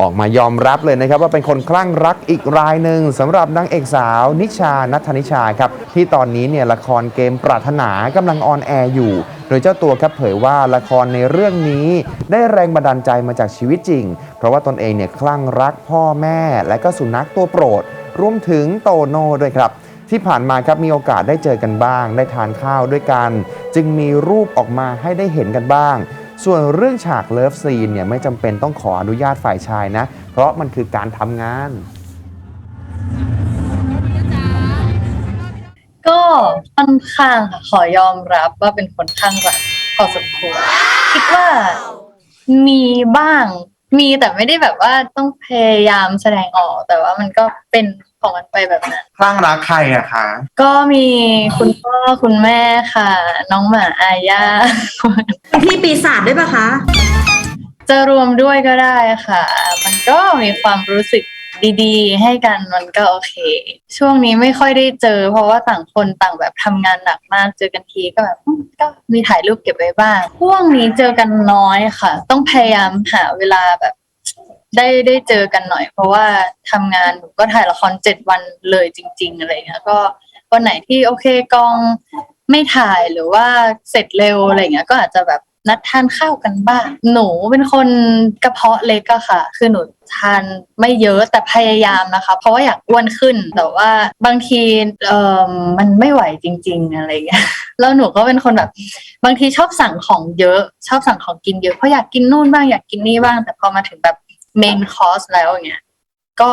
ออกมายอมรับเลยนะครับ ว่าเป็นคนคลั่งรักอีกรายหนึ่งสำหรับนางเอกสาว นิชานัทนิชาครับที่ตอนนี้เนี่ยละครเกมปรารถนากำลังออนแอร์อยู่ โดยเจ้าตัวครับเผยว่าละครในเรื่องนี้ได้แรงบันดาลใจมาจากชีวิตจริง เพราะว่าตนเองเนี่ยคลั่งรักพ่อแม่ และก็สุนัขตัวโปรด รวมถึงโตโน่ด้วยครับที่ผ่านมาครับมีโอกาสได้เจอกันบ้าง ได้ทานข้าวด้วยกัน จึงมีรูปออกมาให้ได้เห็นกันบ้าง ส่วนเรื่องฉากเลิฟซีนเนี่ยไม่จำเป็นต้องขออนุญาตฝ่ายชายนะ เพราะมันคือการทำงาน ก็ค่อนข้างค่ะขอยอมรับว่าเป็นคนข้างรักพอสมควรคิดว่ามีบ้าง มีแต่ไม่ได้แบบว่าต้องพยายามแสดงออก แต่ว่ามันก็เป็น ของมันไปแบบนั้น คลั่งรักใครอะคะ ก็มีคุณพ่อคุณแม่ค่ะ น้องหมาอาญาพี่ปีศาจด้วยปะคะ จะรวมด้วยก็ได้ค่ะ มันก็มีความรู้สึกดีๆ ให้กันมันก็โอเค ช่วงนี้ไม่ค่อยได้เจอ เพราะว่าต่างคนต่างแบบทำงานหนักมากเจอกันทีก็แบบอืมก็มีถ่ายรูปเก็บไว้บ้างช่วงนี้เจอกันน้อยค่ะ ต้องพยายามหาเวลาแบบ ได้ได้เจอกันหน่อย เพราะว่าทำงานหนูก็ถ่ายละครเจ็ดวันเลยจริง ๆ อะไรเงี้ยก็วันไหนที่โอเคกองไม่ถ่ายหรือว่าเสร็จเร็วอะไรเงี้ย ก็อาจจะแบบนัดทานข้าวกันบ้าง หนูเป็นคนกระเพาะเล็กอะค่ะ คือหนูทานไม่เยอะแต่พยายามนะคะ เพราะว่าอยากอ้วนขึ้น แต่ว่าบางทีเออมันไม่ไหวจริง ๆ อะไรเงี้ย แล้วหนูก็เป็นคนแบบ บางทีชอบสั่งของเยอะ ชอบสั่งของกินเยอะ เพราะอยากกินนู่นบ้างอยากกินนี่บ้าง แต่พอมาถึงแบบ เมนคอร์สแล้วอย่างเงี้ยก็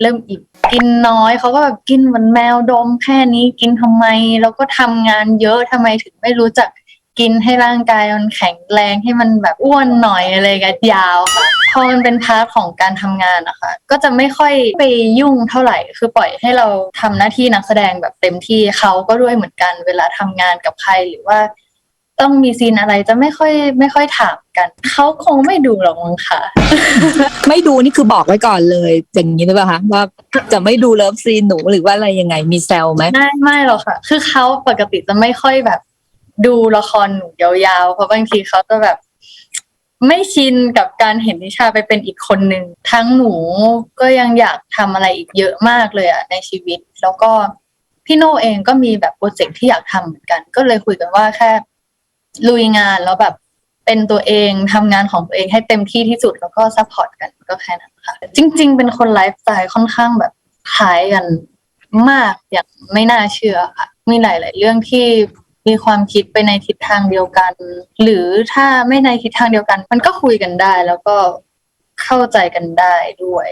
เริ่มอิ่มกินน้อยเขาก็แบบกินเหมือนแมวดมแค่นี้กินทำไม แล้วก็ทำงานเยอะทำไมถึงไม่รู้จักกินให้ร่างกายมันแข็งแรงให้มันแบบอ้วนหน่อยอะไรกันยาวค่ะพอมันเป็นพาร์ทของการทำงานนะคะ ก็จะไม่ค่อยไปยุ่งเท่าไหร่ คือปล่อยให้เราทำหน้าที่นักแสดงแบบเต็มที่เขาก็ด้วยเหมือนกันเวลาทำงานกับใครหรือว่า ต้องมีซีนอะไรจะไม่ค่อยไม่ค่อยถามกัน เขาคงไม่ดูหรอกมั้งค่ะ ไม่ดูนี่คือบอกไว้ก่อนเลยอย่างนี้หรือเปล่าคะว่าจะไม่ดูเลิฟซีนหนูหรือว่าอะไรยังไงมีแซวไหมไม่ไม่หรอกค่ะ คือเขาปกติจะไม่ค่อยแบบ ดูละครหนูยาวๆ เพราะบางทีเขาจะแบบ ไม่ชินกับการเห็นนิชาไปเป็นอีกคนหนึ่งทั้งหนูก็ยังอยากทำอะไรอีกเยอะมากเลยอะในชีวิต แล้วก็พี่โน่เองก็มีแบบโปรเจกต์ที่อยากทำเหมือนกัน ก็เลยคุยกันว่าแค่ ลุยงานแล้วแบบเป็นตัวเองทำงานของตัวเองให้เต็มที่ที่สุดแล้วก็ซัพพอร์ตกันก็แค่นั้นค่ะ จริง ๆ เป็นคนไลฟ์สไตล์ค่อนข้างแบบคล้ายกันมากอย่างไม่น่าเชื่อค่ะมีหลาย ๆ เรื่องที่มีความคิดไปในทิศทางเดียวกัน หรือถ้าไม่ในทิศทางเดียวกัน มันก็คุยกันได้แล้วก็เข้าใจกันได้ด้วย